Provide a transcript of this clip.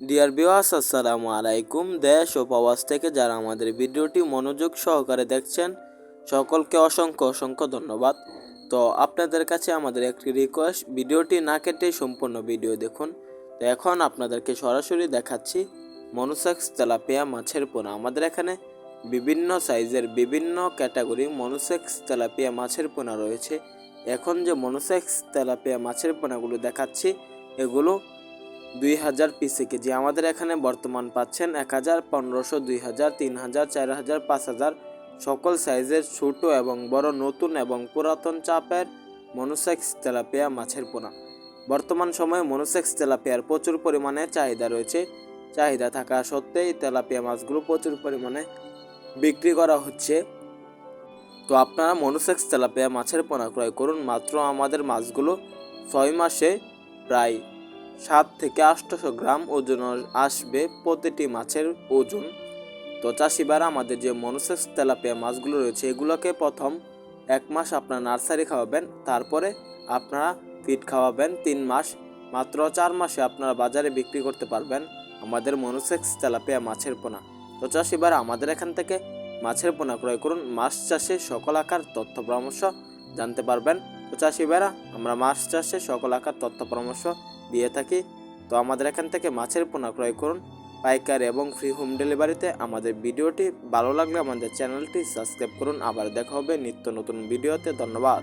Deer বিওয়াস আসসালামু আলাইকুম দেশ ও প্রবাস থেকে যারা আমাদের ভিডিওটি মনোযোগ সহকারে দেখছেন, সকলকে অসংখ্য অসংখ্য ধন্যবাদ। তো আপনাদের কাছে আমাদের একটি রিকোয়েস্ট ভিডিওটি না কেটে সম্পূর্ণ ভিডিও দেখুন। তো এখন আপনাদেরকে সরাসরি দেখাচ্ছি, মনুসেক্স তেলাপিয়া মাছের পোনা। আমাদের এখানে বিভিন্ন সাইজের বিভিন্ন ক্যাটাগরি মনুসেক্স তেলাপিয়া মাছের পোনা রয়েছে। এখন যে মনুসেক্স তেলাপিয়া মাছের পোনাগুলো দেখাচ্ছি, এগুলো দুই হাজার পিসে কেজি আমাদের এখানে বর্তমান পাচ্ছেন এক হাজার পনেরোশো, দুই হাজার, তিন হাজার, চার হাজার, পাঁচ হাজার, সকল সাইজের ছোট এবং বড় নতুন এবং পুরাতন চাপের মনোসেক্স তেলাপিয়া মাছের পোনা। বর্তমান সময়ে মনোসেক্স তেলাপিয়ার প্রচুর পরিমাণে চাহিদা রয়েছে। চাহিদা থাকা সত্ত্বেই তেলাপিয়া মাছগুলো প্রচুর পরিমাণে বিক্রি করা হচ্ছে। তো আপনারা মনোসেক্স তেলাপিয়া মাছের পোনা ক্রয় করুন। মাত্র আমাদের মাছগুলো ছয় মাসে প্রায় সাত থেকে আটশোশো গ্রাম ওজন আসবে প্রতিটি মাছের ওজন। তো চাষিবারা আমাদের যে মনোসেক্স তেলাপিয়া মাছগুলো রয়েছে, এগুলোকে প্রথম এক মাস আপনার নার্সারি খাওয়াবেন, তারপরে আপনারা ফিড খাওয়াবেন তিন মাস, মাত্র চার মাসে আপনারা বাজারে বিক্রি করতে পারবেন আমাদের মনোসেক্স তেলাপিয়া মাছের পোনা। তো চাষিবারা আমাদের এখান থেকে মাছের পোনা ক্রয় করুন, মাছ চাষে সকল আকার তথ্য পরামর্শ জানতে পারবেন। তো চাষি ভাইরা, আমরা মাছ চাষে সকল আকার তথ্য পরামর্শ দিয়ে থাকি। তো আমাদের এখান থেকে মাছের পোনা ক্রয় করুন, পাইকার এবং ফ্রি হোম ডেলিভারিতে আমাদের ভিডিওটি ভালো লাগলে আমাদের চ্যানেলটি সাবস্ক্রাইব করুন। আবার দেখা হবে নিত্য নতুন ভিডিওতে। ধন্যবাদ।